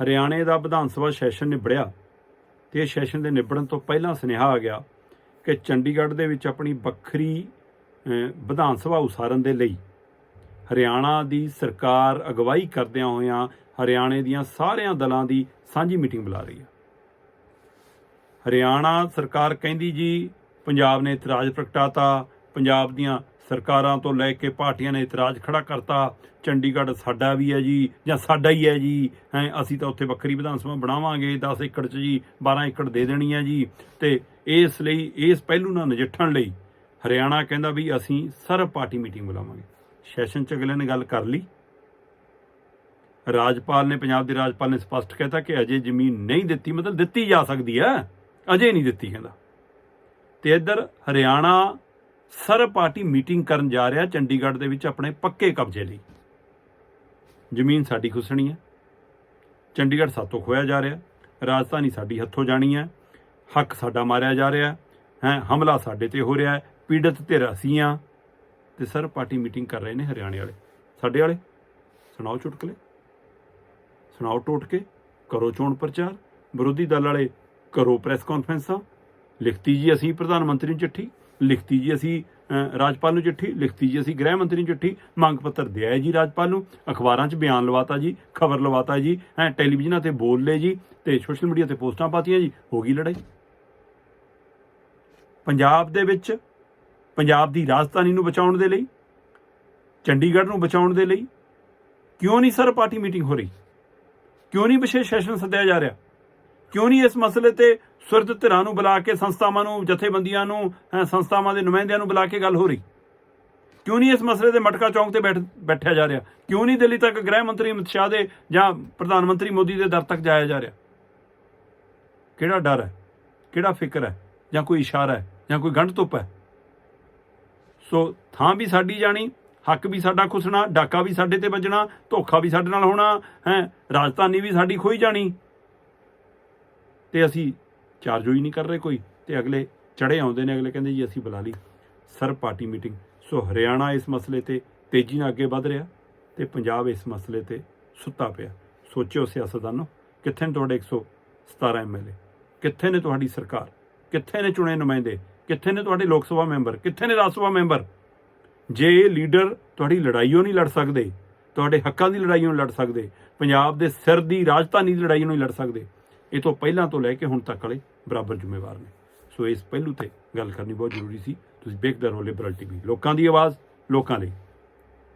ਹਰਿਆਣੇ ਦਾ ਵਿਧਾਨ ਸਭਾ ਸੈਸ਼ਨ ਨਿਬੜਿਆ ਤੇ ਇਹ ਸੈਸ਼ਨ ਦੇ ਨਿਬੜਨ ਤੋਂ ਪਹਿਲਾਂ ਸੁਨੇਹਾ ਆ ਗਿਆ ਕਿ ਚੰਡੀਗੜ੍ਹ ਦੇ ਵਿੱਚ ਆਪਣੀ ਵੱਖਰੀ ਵਿਧਾਨ ਸਭਾ ਉਸਾਰਨ ਦੇ ਲਈ ਹਰਿਆਣਾ ਦੀ ਸਰਕਾਰ ਅਗਵਾਈ ਕਰਦਿਆਂ ਹੋਇਆਂ ਹਰਿਆਣੇ ਦੀਆਂ ਸਾਰਿਆਂ ਦਲਾਂ ਦੀ ਸਾਂਝੀ ਮੀਟਿੰਗ ਬੁਲਾ ਰਹੀ ਹੈ। ਹਰਿਆਣਾ ਸਰਕਾਰ ਕਹਿੰਦੀ ਜੀ, ਪੰਜਾਬ ਨੇ ਇਤਰਾਜ਼ ਪ੍ਰਗਟਾਤਾ, ਪੰਜਾਬ ਦੀਆਂ ਸਰਕਾਰਾਂ ਤੋਂ ਲੈ ਕੇ ਪਾਰਟੀਆਂ ਨੇ ਇਤਰਾਜ਼ ਖੜਾ ਕਰਤਾ, ਚੰਡੀਗੜ੍ਹ ਸਾਡਾ ਵੀ ਹੈ ਜੀ, ਜਾਂ ਸਾਡਾ ਹੀ ਹੈ ਜੀ, ਹੈ, ਅਸੀਂ ਤਾਂ ਉੱਥੇ ਵੱਖਰੀ ਵਿਧਾਨ ਸਭਾ ਬਣਾਵਾਂਗੇ 10 ਏਕੜ 'ਚ ਜੀ 12 ਏਕੜ ਦੇ ਦੇਣੀ ਹੈ ਜੀ, ਤੇ ਇਸ ਲਈ, ਇਸ ਪਹਿਲੂ ਨਾਲ ਨਜਿੱਠਣ ਲਈ ਹਰਿਆਣਾ ਕਹਿੰਦਾ ਵੀ ਅਸੀਂ ਸਰਬ ਪਾਰਟੀ ਮੀਟਿੰਗ ਬੁਲਾਵਾਂਗੇ। ਸੈਸ਼ਨ 'ਚ ਅਗਲੇ ਨੇ ਗੱਲ ਕਰ ਲਈ। ਰਾਜਪਾਲ ਨੇ, ਪੰਜਾਬ ਦੇ ਰਾਜਪਾਲ ਨੇ ਸਪਸ਼ਟ ਕਹਿਤਾ ਕਿ ਅਜੇ ਜ਼ਮੀਨ ਨਹੀਂ ਦਿੱਤੀ, ਮਤਲਬ ਦਿੱਤੀ ਜਾ ਸਕਦੀ ਹੈ, ਅਜੇ ਨਹੀਂ ਦਿੱਤੀ ਕਹਿੰਦਾ। ਤੇ ਇੱਧਰ ਹਰਿਆਣਾ ਸਰਬ ਪਾਰਟੀ ਮੀਟਿੰਗ ਕਰਨ ਜਾ ਰਿਹਾ ਚੰਡੀਗੜ੍ਹ ਦੇ ਵਿੱਚ ਆਪਣੇ ਪੱਕੇ ਕਬਜ਼ੇ ਲਈ। ਜ਼ਮੀਨ ਸਾਡੀ ਖੁਸਣੀ ਹੈ। ਚੰਡੀਗੜ੍ਹ ਸਾਤੋਂ ਖੋਇਆ ਜਾ ਰਿਹਾ। ਰਾਜਧਾਨੀ ਸਾਡੀ ਹੱਥੋਂ ਜਾਣੀ ਹੈ। ਹੱਕ ਸਾਡਾ ਮਾਰਿਆ ਜਾ ਰਿਹਾ। ਹੈ, ਹਮਲਾ ਸਾਡੇ ਤੇ ਹੋ ਰਿਹਾ ਹੈ। ਪੀੜਤ ਧਿਰ ਅਸੀਂ ਹਾਂ। ਤੇ ਸਰਬ ਪਾਰਟੀ ਮੀਟਿੰਗ ਕਰ ਰਹੇ ਨੇ ਹਰਿਆਣੇ ਵਾਲੇ। ਸਾਡੇ ਵਾਲੇ, ਸੁਣਾਓ ਚੁਟਕਲੇ? ਸੁਣਾਓ ਟੋਟਕੇ? ਕਰੋ ਚੋਣ ਪ੍ਰਚਾਰ। ਵਿਰੋਧੀ ਦਲ ਵਾਲੇ, ਕਰੋ ਪ੍ਰੈਸ ਕਾਨਫਰੰਸਾਂ। ਲਿਖਤੀ ਜੀ ਅਸੀਂ ਪ੍ਰਧਾਨ ਮੰਤਰੀ ਨੂੰ ਚਿੱਠੀ। ਲਿਖਤੀ ਜੀ ਅਸੀਂ ਰਾਜਪਾਲ ਨੂੰ ਚਿੱਠੀ, ਲਿਖਤੀ ਜੀ ਅਸੀਂ ਗ੍ਰਹਿ ਮੰਤਰੀ ਨੂੰ ਚਿੱਠੀ, ਮੰਗ ਪੱਤਰ ਦਿਆ ਹੈ ਜੀ ਰਾਜਪਾਲ ਨੂੰ, ਅਖਬਾਰਾਂ 'ਚ ਬਿਆਨ ਲਵਾਤਾ ਜੀ, ਖਬਰ ਲਵਾਤਾ ਜੀ, ਹੈ, ਟੈਲੀਵਿਜ਼ਨਾਂ ਤੇ ਬੋਲ ਲਏ ਜੀ, ਤੇ ਸੋਸ਼ਲ ਮੀਡੀਆ ਤੇ ਪੋਸਟਾਂ ਪਾਤੀਆਂ ਜੀ, ਹੋ ਗਈ ਲੜਾਈ। ਪੰਜਾਬ ਦੇ ਵਿੱਚ, ਪੰਜਾਬ ਦੀ ਰਾਜਧਾਨੀ ਨੂੰ ਬਚਾਉਣ ਦੇ ਲਈ, ਚੰਡੀਗੜ੍ਹ ਨੂੰ ਬਚਾਉਣ ਦੇ ਲਈ ਕਿਉਂ ਨਹੀਂ ਸਰ ਪਾਰਟੀ ਮੀਟਿੰਗ ਹੋ ਰਹੀ? ਕਿਉਂ ਨਹੀਂ ਵਿਸ਼ੇਸ਼ ਸੈਸ਼ਨ ਸੱਦਿਆ ਜਾ ਰਿਹਾ? ਕਿਉਂ ਨਹੀਂ ਇਸ ਮਸਲੇ ਤੇ ਸੁਰਤ ਧਿਰਾਂ ਨੂੰ ਬੁਲਾ ਕੇ ਸੰਸਥਾਵਾਂ ਨੂੰ ਜਥੇਬੰਦੀਆਂ ਨੂੰ ਅਹ, ਸੰਸਥਾਵਾਂ ਦੇ ਨੁਮਾਇੰਦਿਆਂ ਨੂੰ ਬੁਲਾ ਕੇ ਗੱਲ ਹੋ ਰਹੀ? ਕਿਉਂ ਨਹੀਂ ਇਸ ਮਸਲੇ ਤੇ ਮਟਕਾ ਚੌਂਕ ਤੇ ਬੈਠ ਬੈਠਿਆ ਜਾ ਰਿਹਾ? ਕਿਉਂ ਨਹੀਂ ਦਿੱਲੀ ਤੱਕ ਗ੍ਰਹਿ ਮੰਤਰੀ ਅਮਿਤ ਸ਼ਾਹ ਦੇ ਜਾਂ ਪ੍ਰਧਾਨ ਮੰਤਰੀ ਮੋਦੀ ਦੇ ਦਰ ਤੱਕ ਜਾਇਆ ਜਾ ਰਿਹਾ? ਕਿਹੜਾ ਡਰ ਹੈ? ਕਿਹੜਾ ਫਿਕਰ ਹੈ? ਜਾਂ ਕੋਈ ਇਸ਼ਾਰਾ ਹੈ? ਜਾਂ ਕੋਈ ਗੰਢ ਧੁੱਪ ਹੈ? ਸੋ ਥਾਂ ਵੀ ਸਾਡੀ ਜਾਣੀ ਹੱਕ ਵੀ ਸਾਡਾ ਖੁਸਣਾ ਡਾਕਾ ਵੀ ਸਾਡੇ ਤੇ ਵੱਜਣਾ ਧੋਖਾ ਵੀ ਸਾਡੇ ਨਾਲ ਹੋਣਾ ਹੈ ਰਾਜਧਾਨੀ ਵੀ ਸਾਡੀ ਖੋਈ ਜਾਣੀ। ਤੇ ਅਸੀਂ ਚਾਰਜੋ ਹੀ ਨਹੀਂ ਕਰ ਰਹੇ ਕੋਈ, ਤੇ ਅਗਲੇ ਚੜੇ ਆਉਂਦੇ ਨੇ, ਅਗਲੇ ਕਹਿੰਦੇ ਜੀ ਅਸੀਂ ਬੁਲਾ ਲਈ। ਸਰਬ ਪਾਰਟੀ ਮੀਟਿੰਗ ਸੋ ਹਰਿਆਣਾ ਇਸ ਮਸਲੇ ਤੇ ਤੇਜ਼ੀ ਨਾਲ ਅੱਗੇ ਵਧ ਰਿਹਾ ਤੇ ਪੰਜਾਬ ਇਸ ਮਸਲੇ ਤੇ ਸੁੱਤਾ ਪਿਆ। ਸੋਚਿਓ ਸਿਆਸਤਦਾਨੋ, ਕਿੱਥੇ ਨੇ ਤੁਹਾਡੇ 117 ਐਮਐਲਏ ਕਿੱਥੇ ਨੇ ਤੁਹਾਡੀ ਸਰਕਾਰ? ਕਿੱਥੇ ਨੇ ਚੁਣੇ ਨੁਮਾਇੰਦੇ? ਕਿੱਥੇ ਨੇ ਤੁਹਾਡੇ ਲੋਕ ਸਭਾ ਮੈਂਬਰ? ਕਿੱਥੇ ਨੇ ਰਾਜ ਸਭਾ ਮੈਂਬਰ? ਜੇ ਇਹ ਲੀਡਰ ਤੁਹਾਡੀ ਲੜਾਈਓ ਨਹੀਂ ਲੜ ਸਕਦੇ, ਤੁਹਾਡੇ ਹੱਕਾਂ ਦੀ ਲੜਾਈਓ ਨਹੀਂ ਲੜ ਸਕਦੇ, ਪੰਜਾਬ ਦੇ ਸਿਰ ਦੀ ਰਾਜਧਾਨੀ ਦੀ ਲੜਾਈ ਨੂੰ ਨਹੀਂ ਲੜ ਸਕਦੇ ਇਹ ਤੋਂ ਪਹਿਲਾਂ ਤੋਂ ਲੈ ਕੇ ਹੁਣ ਤੱਕ ਵਾਲੇ ਬਰਾਬਰ ਜ਼ਿੰਮੇਵਾਰ ਨੇ। ਸੋ ਇਸ ਪਹਿਲੂ ਤੇ ਗੱਲ ਕਰਨੀ ਬਹੁਤ ਜ਼ਰੂਰੀ ਸੀ। ਤੁਸੀਂ ਵੇਖਦੇ ਰਹੋ ਲਿਬਰਲ ਟੀਵੀ ਲੋਕਾਂ ਦੀ ਆਵਾਜ਼, ਲੋਕਾਂ ਲਈ।